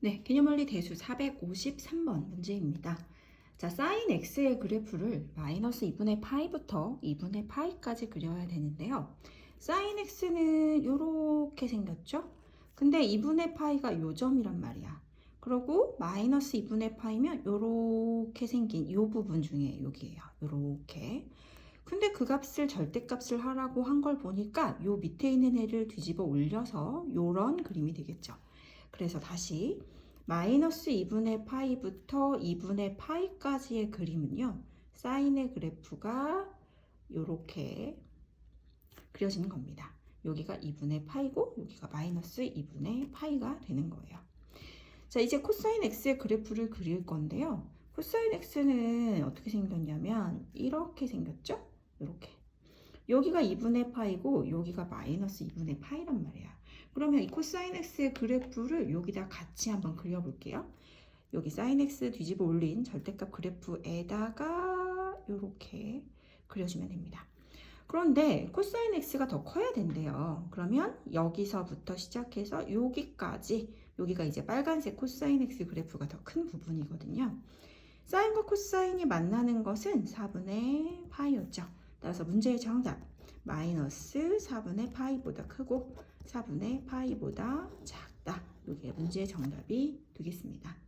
네, 개념원리 대수 453번 문제입니다. 자, 사인 x의 그래프를 마이너스 2분의 파이부터 2분의 파이까지 그려야 되는데요. 사인 x는 이렇게 생겼죠? 근데 2분의 파이가 요 점이란 말이야. 그리고 마이너스 2분의 파이면 요렇게 생긴 요 부분 중에 여기에요. 요렇게. 근데 그 값을 절대값을 하라고 한 걸 보니까 요 밑에 있는 애를 뒤집어 올려서 요런 그림이 되겠죠. 그래서 다시 마이너스 2분의 파이부터 2분의 파이까지의 그림은요. 사인의 그래프가 이렇게 그려지는 겁니다. 여기가 2분의 파이고 여기가 마이너스 2분의 파이가 되는 거예요. 자 이제 코사인 x의 그래프를 그릴 건데요. 코사인 x는 어떻게 생겼냐면 이렇게 생겼죠? 이렇게 여기가 2분의 파이고 여기가 마이너스 2분의 파이란 말이야. 그러면 이 코사인 x의 그래프를 여기다 같이 한번 그려볼게요. 여기 사인 x 뒤집어 올린 절대값 그래프에다가 이렇게 그려주면 됩니다. 그런데 코사인 x가 더 커야 된대요. 그러면 여기서부터 시작해서 여기까지 여기가 이제 빨간색 코사인 x 그래프가 더 큰 부분이거든요. 사인과 코사인이 만나는 것은 4분의 파이였죠. 따라서 문제의 정답 마이너스 4분의 파이보다 크고 4분의 파이보다 작다. 이게 문제의 정답이 되겠습니다.